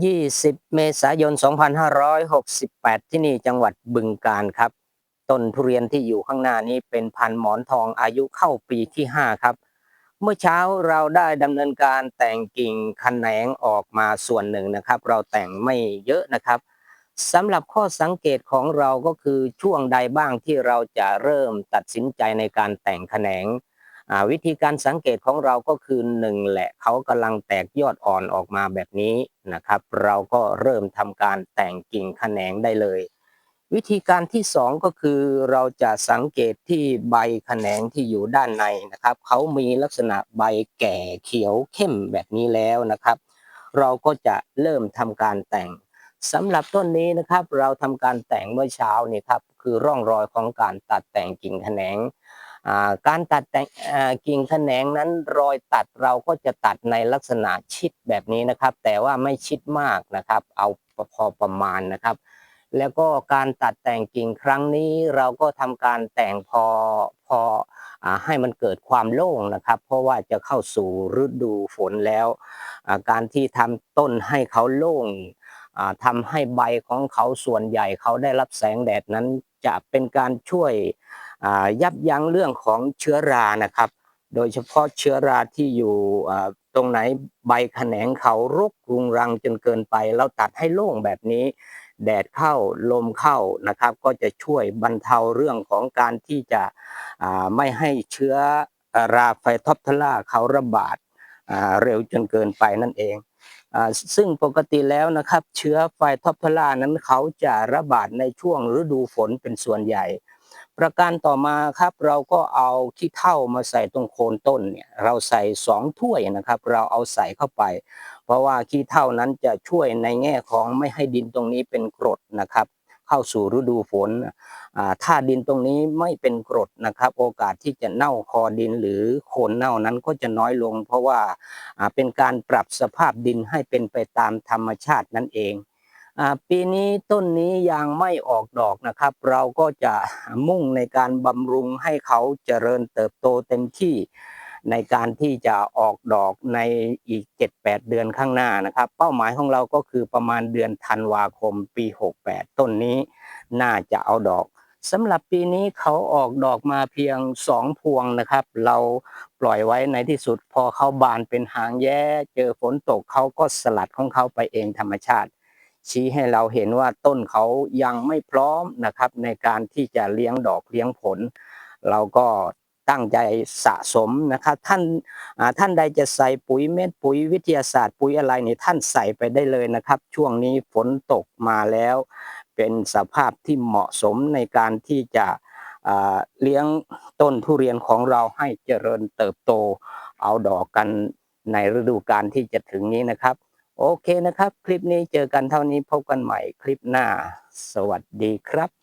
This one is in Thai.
20 เมษายน 2568 ที่นี่จังหวัดบึงกาฬครับ ต้นทุเรียนที่อยู่ข้างหน้านี้เป็นพันหมอนทองอายุเข้าปีที่ 5 ครับ เมื่อเช้าเราได้ดำเนินการแต่งกิ่งขแขนงออกมาส่วนหนึ่งนะครับ เราแต่งไม่เยอะนะครับสำหรับข้อสังเกตของเราก็คือช่วงใดบ้างที่เราจะเริ่มตัดสินใจในการแต่งแขนง วิธีการสังเกตของเราก็คือหนึ่งแหละเขากำลังแตกยอดอ่อนออกมาแบบนี้นะครับ เราก็เริ่มทำการแต่งกิ่งแขนงได้เลย วิธีการที่สองก็คือเราจะสังเกตที่ใบแขนงที่อยู่ด้านในนะครับเขามีลักษณะใบแก่เขียวเข้มแบบนี้แล้วนะครับ เราก็จะเริ่มทำการแต่งสำหรับต้นนี้นะครับ เราทำการแต่งเมื่อเช้านี่ครับคือร่องรอยของการตัดแต่งกิ่งแขนง การตัดแต่งกิ่งแขนงนั้นรอยตัดเราก็จะตัดในลักษณะชิดแบบนี้นะครับ แต่ว่าไม่ชิดมากนะครับ เอาพอประมาณนะครับ แล้วก็การตัดแต่งกิ่งครั้งนี้เราก็ทำการแต่งพอพออให้มันเกิดความโล่งนะครับ เพราะว่าจะเข้าสู่ฤดูฝนแล้วการที่ทำต้นให้เขาโล่งอ่าทำให้ใบของเขาส่วนใหญ่เขาได้รับแสงแดดนั้นจะเป็นการช่วย ยับยั้งเรื่องของเชื้อรานะครับ โดยเฉพาะเชื้อราที่อยู่ตรงไหนใบแขนงเขารกรุงรังจนเกินไป เราตัดให้โล่งแบบนี้ แดดเข้าลมเข้านะครับ ก็จะช่วยบรรเทาเรื่องของการที่จะไม่ให้เชื้อราไฟทอปทล่าเขาระบาดเร็วจนเกินไปนั่นเองซึ่งปกติแล้วนะครับ เชื้อไฟทอปทล่านั้นเขาจะระบาดในช่วงฤดูฝนเป็นส่วนใหญ่ ประการต่อมาครับเราก็เอาขี้เถ้ามาใส่ตรงโคนต้นเนี่ยเราใส่สองถ้วยนะครับ เราเอาใส่เข้าไป เพราะว่าขี้เถ้านั้นจะช่วยในแง่ของไม่ให้ดินตรงนี้เป็นกรดนะครับ เข้าสู่ฤดูฝนถ้าดินตรงนี้ไม่เป็นกรดนะครับ โอกาสที่จะเน่าคอดินหรือโคนเน่านั้นก็จะน้อยลง เพราะว่าเป็นการปรับสภาพดินให้เป็นไปตามธรรมชาตินั่นเอง ปีนี้ต้นนี้ยังไม่ออกดอกนะครับ เราก็จะมุ่งในการบำรุงให้เขาเจริญเติบโตเต็มที่ในการที่จะออกดอกในอีก 7-8 เดือนข้างหน้านะครับ เป้าหมายของเราก็คือประมาณเดือนธันวาคมปี 68 ต้นนี้น่าจะเอาดอกสำหรับปีนี้เขาออกดอกมาเพียง 2 พวงนะครับ เราปล่อยไว้ในที่สุด พอเขาบานเป็นหางแย้เจอฝนตกเขาก็สลัดของเขาไปเองธรรมชาติ ชี้ให้เราเห็นว่าต้นเขายังไม่พร้อมนะครับ ในการที่จะเลี้ยงดอกเลี้ยงผล เราก็ตั้งใจสะสมนะครับท่านท่านใดจะใส่ปุ๋ยเม็ดปุ๋ยวิทยาศาสตร์ ปุ๋ยอะไรนี่ท่านใส่ไปได้เลยนะครับ ช่วงนี้ฝนตกมาแล้ว เป็นสภาพที่เหมาะสมในการที่จะเลี้ยงต้นทุเรียนของเราให้เจริญเติบโต เอาดอกกันในฤดูกาลที่จะถึงนี้นะครับ โอเคนะครับ คลิปนี้เจอกันเท่านี้พบกันใหม่คลิปหน้า สวัสดีครับ